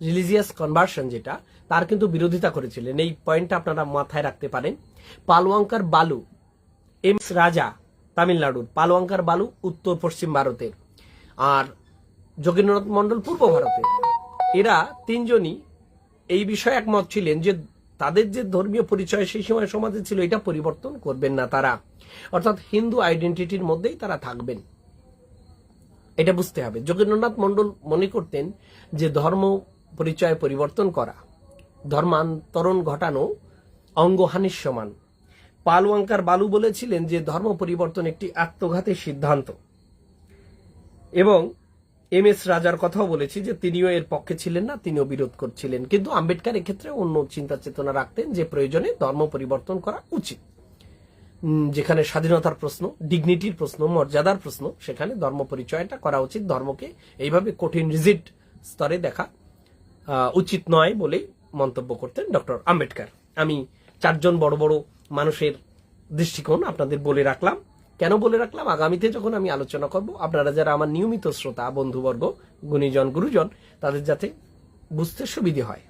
Religious conversion যেটা, তার কিন্তু বিরোধিতা করেছিলেন। এই পয়েন্টটা আপনারা মাথায় রাখতে পারেন। পালওয়াঙ্কার বালু এমস রাজা, তামিলনাড়ুর। পালওয়াঙ্কার বালু, উত্তর পশ্চিম ভারতের। আর যোগেন্দ্রনাথ মণ্ডল, পূর্ব ভারতের। এরা তিনজনই এই বিষয়ে একমত ছিলেন যে, তাদের যে ধর্মীয় পরিচয় সেই সময় সমাজে ছিল, এটা পরিবর্তন করবেন না তারা। অর্থাৎ হিন্দু আইডেন্টিটির মধ্যেই তারা থাকবেন। এটা বুঝতে হবে। যোগেন্দ্রনাথ মণ্ডল মনে করতেন যে, ধর্ম পরিচয় পরিবর্তন করা। ধর্মান্তরণ ঘটানো অঙ্গহানির সমান পালওয়াঙ্কার বালু বলেছিলেন যে ধর্ম পরিবর্তন একটি আত্মঘাতী সিদ্ধান্ত। এবং এম এস রাজার কথাও বলেছি যে তিনিও এর পক্ষে ছিলেন না, তিনিও বিরোধ করছিলেন। কিন্তু আম্বেদকর এক্ষেত্রে অন্য চিন্তা চেতনা রাখতেন যে প্রয়োজনে ধর্ম পরিবর্তন করা উচিত। যেখানে স্বাধীনতার প্রশ্ন ডিগনিটির প্রশ্ন, মর্যাদার প্রশ্ন, সেখানে ধর্ম পরিচয়টা করা উচিত। ধর্মকে এইভাবে কঠিন রিজিট স্তরে দেখা উচিত নয় বলেই মন্তব্য করতেন ডক্টর আম্বেদকর। আমি চারজন বড় বড় মানুষের দৃষ্টিকোণ আপনাদের বলে রাখলাম। কেন বলে রাখলাম? আগামীতে যখন আমি আলোচনা করব, আপনারা যারা আমার নিয়মিত শ্রোতা, বন্ধুবর্গ, গুণীজন, গুরুজন, তাদের যাতে বুঝতে সুবিধে হয়।